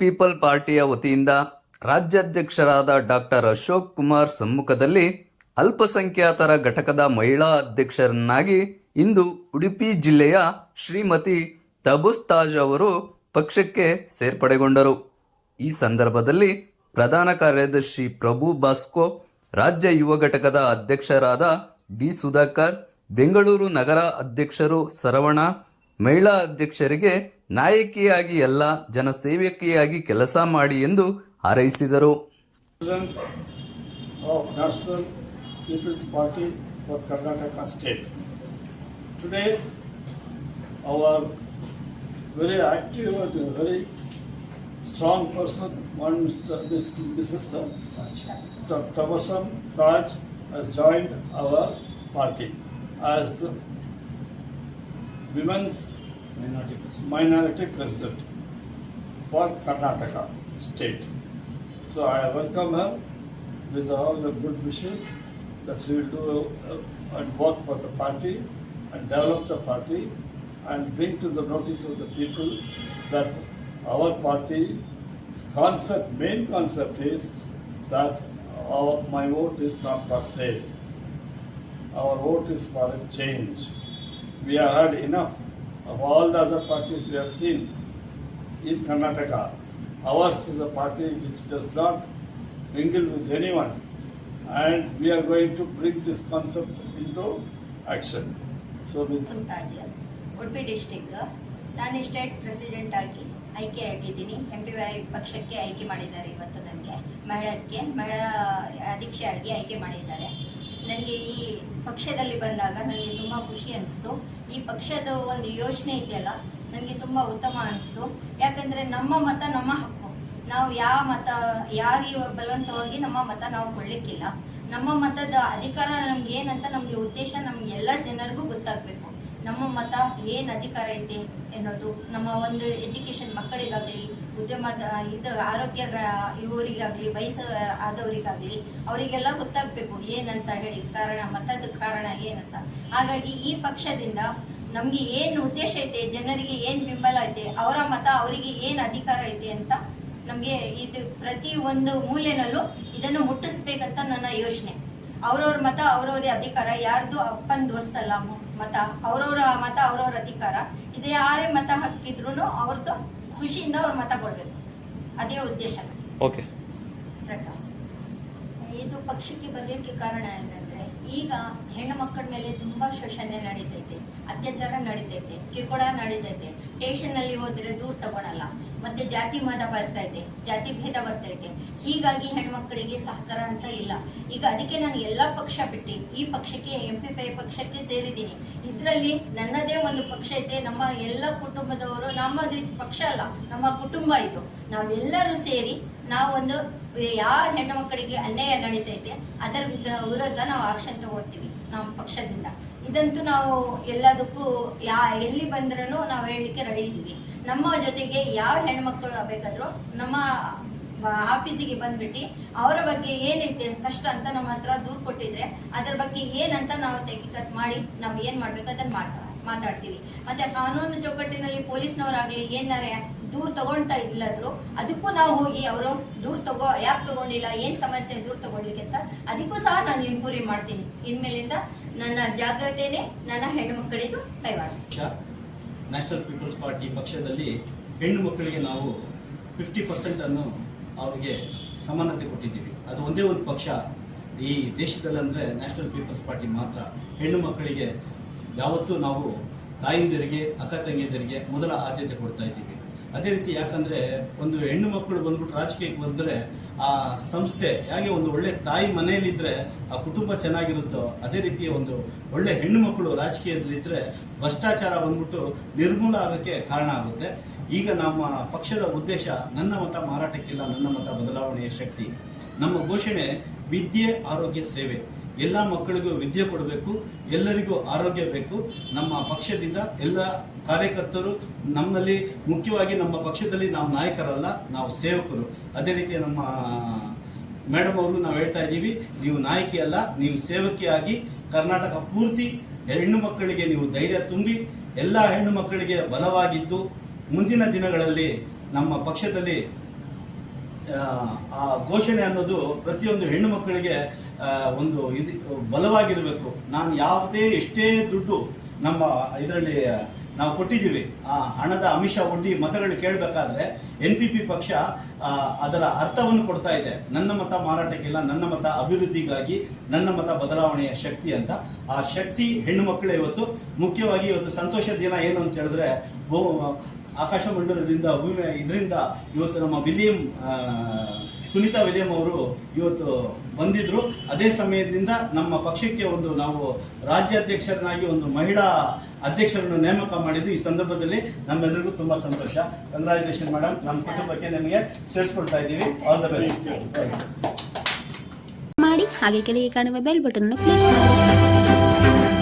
People ಪಾರ್ಟಿಯ ವತಿಯಿಂದ ರಾಜ್ಯಾಧ್ಯಕ್ಷರಾದ doctor Ashok Kumar ಸಮ್ಮುಖದಲ್ಲಿ ಅಲ್ಪಸಂಖ್ಯಾತರ ಘಟಕದ ಮಹಿಳಾ ಅಧ್ಯಕ್ಷರನ್ನಾಗಿ ಇಂದು ಉಡುಪಿ ಜಿಲ್ಲೆಯ ಶ್ರೀಮತಿ ತಬುಸ್ತಾಜ್ ಅವರು ಪಕ್ಷಕ್ಕೆ ಸೇರ್ಪಡೆಗೊಂಡರು. ಈ ಸಂದರ್ಭದಲ್ಲಿ ಪ್ರಧಾನ ಕಾರ್ಯದರ್ಶಿ ಪ್ರಭು ಬಾಸ್ಕೋ, ರಾಜ್ಯ ಯುವ ಘಟಕದ ಅಧ್ಯಕ್ಷರಾದ ಡಿ ಸುಧಾಕರ್, ಬೆಂಗಳೂರು ನಗರ ಅಧ್ಯಕ್ಷರು ಸರವಣ, ಮಹಿಳಾ ಅಧ್ಯಕ್ಷರಿಗೆ ನಾಯಕಿಯಾಗಿ ಎಲ್ಲ ಜನಸೇವಕಿಯಾಗಿ ಕೆಲಸ ಮಾಡಿ ಎಂದು ಹಾರೈಸಿದರು President people's party People's Karnataka Karnataka State. Today, very very active very strong Mr. Miss, Mrs. Ta- Tabasam Taj has joined our party as the Women's Minority President for Karnataka State. So I welcome her with all the good wishes that she will do uh, and work for the party and develop the party and bring to the notice of the people that our party's concept, main concept is that our, my vote is not for sale. Our vote is for a change. We have had enough of all the other parties we have seen in Karnataka. Ours is a party which does not mingle with anyone, and we are going to bring this concept into action. So with Udupi district ನಾನು state president ಆಗಿ ಆಯ್ಕೆಯಾಗಿದ್ದೀನಿ M P Y ಪಕ್ಷಕ್ಕೆ ಆಯ್ಕೆ ಮಾಡಿದ್ದಾರೆ ಇವತ್ತು ನನಗೆ ಮಹಿಳಕ್ಕೆ ಮಹಿಳಾ ಅಧ್ಯಕ್ಷೆಯಾಗಿ ಆಯ್ಕೆ ಮಾಡಿದ್ದಾರೆ ನನಗೆ ಈ ಪಕ್ಷದಲ್ಲಿ ಬಂದಾಗ ನನಗೆ ತುಂಬ ಖುಷಿ ಅನಿಸ್ತು. ಈ ಪಕ್ಷದ ಒಂದು ಯೋಚನೆ ಇದೆಯಲ್ಲ ನನಗೆ ತುಂಬ ಉತ್ತಮ ಅನಿಸ್ತು. ಯಾಕಂದರೆ ನಮ್ಮ ಮತ ನಮ್ಮ ಹಕ್ಕು. ನಾವು ಯಾವ ಮತ, ಯಾರಿಗೆ ಬಲವಂತವಾಗಿ ನಮ್ಮ ಮತ ನಾವು ಕೊಡಲಿಕ್ಕಿಲ್ಲ. ನಮ್ಮ ಮತದ ಅಧಿಕಾರ ನಮ್ಗೆ ಏನಂತ ನಮಗೆ ಉದ್ದೇಶ ನಮ್ಗೆ ಎಲ್ಲ ಜನರಿಗೂ ಗೊತ್ತಾಗಬೇಕು. ನಮ್ಮ ಮತ ಏನು ಅಧಿಕಾರ ಐತೆ ಅನ್ನೋದು, ನಮ್ಮ ಒಂದು ಎಜುಕೇಷನ್ ಮಕ್ಕಳಿಗಾಗಲಿ ಉದ್ಯಮದ, ಇದು ಆರೋಗ್ಯ ಇವರಿಗಾಗ್ಲಿ ವಯಸ್ಸು, ಆದವರಿಗಾಗ್ಲಿ, ಅವರಿಗೆಲ್ಲ ಗೊತ್ತಾಗ್ಬೇಕು ಏನಂತ ಹೇಳಿ, ಕಾರಣ ಮತದ ಕಾರಣ ಏನಂತ. ಹಾಗಾಗಿ ಈ ಪಕ್ಷದಿಂದ ನಮಗೆ ಏನು ಉದ್ದೇಶ ಐತೆ, ಜನರಿಗೆ ಏನು ಬೆಂಬಲ ಐತೆ, ಅವರ ಮತ, ಅವರಿಗೆ ಏನು ಅಧಿಕಾರ ಐತೆ ಅಂತ ನಮಗೆ ಇದು ಪ್ರತಿ ಒಂದು ಮೂಲೆನಲ್ಲೂ ಇದನ್ನು ಮುಟ್ಟಿಸ್ಬೇಕಂತ ನನ್ನ ಯೋಚನೆ. ಅವ್ರವ್ರ ಮತ ಅವ್ರವ್ರ ಅಧಿಕಾರ, ಯಾರ್ದು ಅಪ್ಪನ ದೋಸ್ತಲ್ಲ ಮತ, ಅವ್ರವ್ರ ಮತ, ಅವ್ರವ್ರ ಅಧಿಕಾರ. ಇದು ಯಾರೇ ಮತ ಹಾಕಿದ್ರು ಅವ್ರದ್ದು ಖುಷಿಯಿಂದ ಅವ್ರು ಮತ ಕೊಡ್ಬೇಕು. ಅದೇ ಉದ್ದೇಶ. ಓಕೆ. ಇದು ಪಕ್ಷಕ್ಕೆ ಬರಲಿಕ್ಕೆ ಕಾರಣ ಏನಂದ್ರೆ ಈಗ ಹೆಣ್ಣು ಮಕ್ಕಳ ಮೇಲೆ ತುಂಬಾ ಶೋಷಣೆ ನಡೀತೈತೆ ಅತ್ಯಾಚಾರ ನಡೀತೈತೆ ಕಿರುಕುಳ ನಡೀತೈತೆ. ಸ್ಟೇಷನ್ ಅಲ್ಲಿ ಹೋದ್ರೆ ದೂರ ತಗೊಳಲ್ಲ. ಮತ್ತೆ ಜಾತಿ ಮತ ಇದೆ, ಜಾತಿ ಭೇದ ಬರ್ತಾ ಇದೆ. ಹೀಗಾಗಿ ಹೆಣ್ಮಕ್ಳಿಗೆ ಸಹಕಾರ ಅಂತ ಇಲ್ಲ. ಈಗ ಅದಕ್ಕೆ ನಾನು ಎಲ್ಲಾ ಪಕ್ಷ ಬಿಟ್ಟು ಈ ಪಕ್ಷಕ್ಕೆ ಎಂ ಪಿ ಪೈ ಪಕ್ಷಕ್ಕೆ ಸೇರಿದ್ದೀನಿ. ಇದರಲ್ಲಿ ನನ್ನದೇ ಒಂದು ಪಕ್ಷ ಇದೆ, ನಮ್ಮ ಎಲ್ಲ ಕುಟುಂಬದವರು, ನಮ್ಮದು ಪಕ್ಷ ಅಲ್ಲ, ನಮ್ಮ ಕುಟುಂಬ ಇದು. ನಾವೆಲ್ಲರೂ ಸೇರಿ ನಾವೊಂದು ಯಾವ ಹೆಣ್ಣು ಮಕ್ಕಳಿಗೆ ಅನ್ಯಾಯ ನಡೀತೈತೆ ಅದರ ವಿರುದ್ಧ ನಾವು ಆಕ್ಷನ್ ತಗೊಳ್ತೀವಿ, ನಮ್ಮ ಪಕ್ಷದಿಂದ. ಇದಂತೂ ನಾವು ಎಲ್ಲದಕ್ಕೂ ಯಾ, ಎಲ್ಲಿ ಬಂದ್ರೂ ನಾವು ಹೇಳಲಿಕ್ಕೆ ರೆಡಿ ಇದ್ದೀವಿ. ನಮ್ಮ ಜೊತೆಗೆ ಯಾವ ಹೆಣ್ಮಕ್ಳು ಬೇಕಾದರೂ ನಮ್ಮ ಆಫೀಸಿಗೆ ಬಂದ್ಬಿಟ್ಟು ಅವರ ಬಗ್ಗೆ ಏನೈತೆ ಕಷ್ಟ ಅಂತ ನಮ್ಮ ಹತ್ರ ದೂರು ಕೊಟ್ಟಿದ್ರೆ, ಅದ್ರ ಬಗ್ಗೆ ಏನಂತ ನಾವು ತೆಗಿಕತ್ ಮಾಡಿ, ನಾವು ಏನು ಮಾಡ್ಬೇಕು ಅದನ್ನು ಮಾಡ್ತಾ ಮಾತಾಡ್ತೀವಿ. ಮತ್ತೆ ಕಾನೂನು ಚೌಕಟ್ಟಿನಲ್ಲಿ ಪೊಲೀಸ್ನವರಾಗ್ಲಿ ಏನಾರೆ ದೂರ್ ತಗೊಳ್ತಾ ಇಲ್ಲದ್ರು ಅದಕ್ಕೂ ನಾವು ಹೋಗಿ ಅವರು ದೂರ್ ತಗೋ, ಯಾಕೆ ತಗೊಂಡಿಲ್ಲ, ಏನ್ ಸಮಸ್ಯೆ ದೂರ್ ತಗೊಳ್ಲಿಕ್ಕೆ ಅಂತ ಅದಕ್ಕೂ ಸಹ ನಾನು ಇನ್ಕ್ವರಿ ಮಾಡ್ತೀನಿ. ಇನ್ಮೇಲಿಂದ ನನ್ನ ಜಾಗ್ರತೆನೆ ನನ್ನ ಹೆಣ್ಣು ಮಕ್ಕಳಿದು ಕೈವಾಡ ನ್ಯಾಷನಲ್ ಪೀಪಲ್ಸ್ ಪಾರ್ಟಿ ಪಕ್ಷದಲ್ಲಿ ಹೆಣ್ಣು ಮಕ್ಕಳಿಗೆ ನಾವು ಫಿಫ್ಟಿ ಪರ್ಸೆಂಟನ್ನು ಅವ್ರಿಗೆ ಸಮಾನತೆ ಕೊಟ್ಟಿದ್ದೀವಿ. ಅದು ಒಂದೇ ಒಂದು ಪಕ್ಷ. ಈ ದೇಶದಲ್ಲಂದ್ರೆ ನ್ಯಾಷನಲ್ ಪೀಪಲ್ಸ್ ಪಾರ್ಟಿ ಮಾತ್ರ ಹೆಣ್ಣು ಮಕ್ಕಳಿಗೆ ಯಾವತ್ತೂ ನಾವು ತಾಯಿಂದಿರಿಗೆ, ಅಕ್ಕ ತಂಗಿಯರಿಗೆ ಮೊದಲ ಆದ್ಯತೆ ಕೊಡ್ತಾ ಇದ್ದೀವಿ. ಅದೇ ರೀತಿ ಯಾಕಂದರೆ ಒಂದು ಹೆಣ್ಣು ಮಕ್ಕಳು ಬಂದ್ಬಿಟ್ಟು ರಾಜಕೀಯಕ್ಕೆ ಬಂದರೆ ಆ ಸಂಸ್ಥೆ ಹೇಗೆ ಒಂದು ಒಳ್ಳೆ ತಾಯಿ ಮನೆಯಲ್ಲಿದ್ದರೆ ಆ ಕುಟುಂಬ ಚೆನ್ನಾಗಿರುತ್ತೋ, ಅದೇ ರೀತಿಯ ಒಂದು ಒಳ್ಳೆ ಹೆಣ್ಣು ಮಕ್ಕಳು ರಾಜಕೀಯದಲ್ಲಿದ್ದರೆ ಭ್ರಷ್ಟಾಚಾರ ಬಂದ್ಬಿಟ್ಟು ನಿರ್ಮೂಲ ಆಗೋಕ್ಕೆ ಕಾರಣ ಆಗುತ್ತೆ. ಈಗ ನಮ್ಮ ಪಕ್ಷದ ಉದ್ದೇಶ ನನ್ನ ಮತ ಮಾರಾಟಕ್ಕಿಲ್ಲ, ನನ್ನ ಮತ ಬದಲಾವಣೆಯ ಶಕ್ತಿ. ನಮ್ಮ ಘೋಷಣೆ ವಿದ್ಯೆ, ಆರೋಗ್ಯ, ಸೇವೆ. ಎಲ್ಲ ಮಕ್ಕಳಿಗೂ ವಿದ್ಯೆ ಕೊಡಬೇಕು ಎಲ್ಲರಿಗೂ ಆರೋಗ್ಯ ಬೇಕು. ನಮ್ಮ ಪಕ್ಷದಿಂದ ಎಲ್ಲ ಕಾರ್ಯಕರ್ತರು ನಮ್ಮಲ್ಲಿ ಮುಖ್ಯವಾಗಿ ನಮ್ಮ ಪಕ್ಷದಲ್ಲಿ ನಾವು ನಾಯಕರಲ್ಲ ನಾವು ಸೇವಕರು. ಅದೇ ರೀತಿ ನಮ್ಮ ಮೇಡಮ್ ಅವರು ನಾವು ಹೇಳ್ತಾ ಇದ್ದೀವಿ ನೀವು ನಾಯಕಿ ಅಲ್ಲ ನೀವು ಸೇವಕಿಯಾಗಿ ಕರ್ನಾಟಕ ಪೂರ್ತಿ ಹೆಣ್ಣು ಮಕ್ಕಳಿಗೆ ನೀವು ಧೈರ್ಯ ತುಂಬಿ ಎಲ್ಲ ಹೆಣ್ಣು ಮಕ್ಕಳಿಗೆ ಬಲವಾಗಿದ್ದು ಮುಂದಿನ ದಿನಗಳಲ್ಲಿ ನಮ್ಮ ಪಕ್ಷದಲ್ಲಿ ಆ, ಘೋಷಣೆ ಅನ್ನೋದು ಪ್ರತಿಯೊಂದು ಹೆಣ್ಣು ಮಕ್ಕಳಿಗೆ ಒಂದು ಇದು ಬಲವಾಗಿರಬೇಕು. ನಾನು ಯಾವುದೇ ಎಷ್ಟೇ ದುಡ್ಡು ನಮ್ಮ ಇದರಲ್ಲಿ ನಾವು ಕೊಟ್ಟಿದ್ದೀವಿ, ಆ ಹಣದ ಅಮಿಷ ಒಡ್ಡಿ ಮತಗಳು ಕೇಳಬೇಕಾದ್ರೆ ಎನ್ ಪಿ ಪಿ ಪಕ್ಷ ಅದರ ಅರ್ಥವನ್ನು ಕೊಡ್ತಾ ಇದೆ. ನನ್ನ ಮತ ಮಾರಾಟಕ್ಕಿಲ್ಲ ನನ್ನ ಮತ ಅಭಿವೃದ್ಧಿಗಾಗಿ ನನ್ನ ಮತ ಬದಲಾವಣೆಯ ಶಕ್ತಿ ಅಂತ. ಆ ಶಕ್ತಿ ಹೆಣ್ಣು ಮಕ್ಕಳೇ ಇವತ್ತು. ಮುಖ್ಯವಾಗಿ ಇವತ್ತು ಸಂತೋಷದ ದಿನ ಏನು ಅಂತ ಹೇಳಿದ್ರೆ ಆಕಾಶ ಮಂಡಲದಿಂದ ಭೂಮಿ ಇದರಿಂದ ಇವತ್ತು ನಮ್ಮ ವಿಲಿಯಂ ಸುನೀತಾ ವಿಲಿಯಂ ಅವರು ಇವತ್ತು ಬಂದಿದ್ರು. ಅದೇ ಸಮಯದಿಂದ ನಮ್ಮ ಪಕ್ಷಕ್ಕೆ ಒಂದು ನಾವು ರಾಜ್ಯಾಧ್ಯಕ್ಷರನ್ನಾಗಿ ಒಂದು ಮಹಿಳಾ ಅಧ್ಯಕ್ಷರನ್ನು ನೇಮಕ ಮಾಡಿದ್ದು. ಈ ಸಂದರ್ಭದಲ್ಲಿ ನಮ್ಮೆಲ್ಲರಿಗೂ ತುಂಬಾ ಸಂತೋಷ. ಕಂಗ್ರಾಚುಲೇಷನ್ ಮೇಡಮ್ ನಮ್ಮ ಕುಟುಂಬಕ್ಕೆ ನಿಮಗೆ ಸೇರಿಸ್ಕೊಳ್ತಾ ಇದ್ದೀವಿ. ಆಲ್ ದ ಬೆಸ್ಟ್ ಮಾಡಿ ಹಾಗೆ ಕೆಳಗೆ ಕಾಣುವ ಬೆಲ್ ಬಟನ್ ಕ್ಲಿಕ್ ಮಾಡಿ.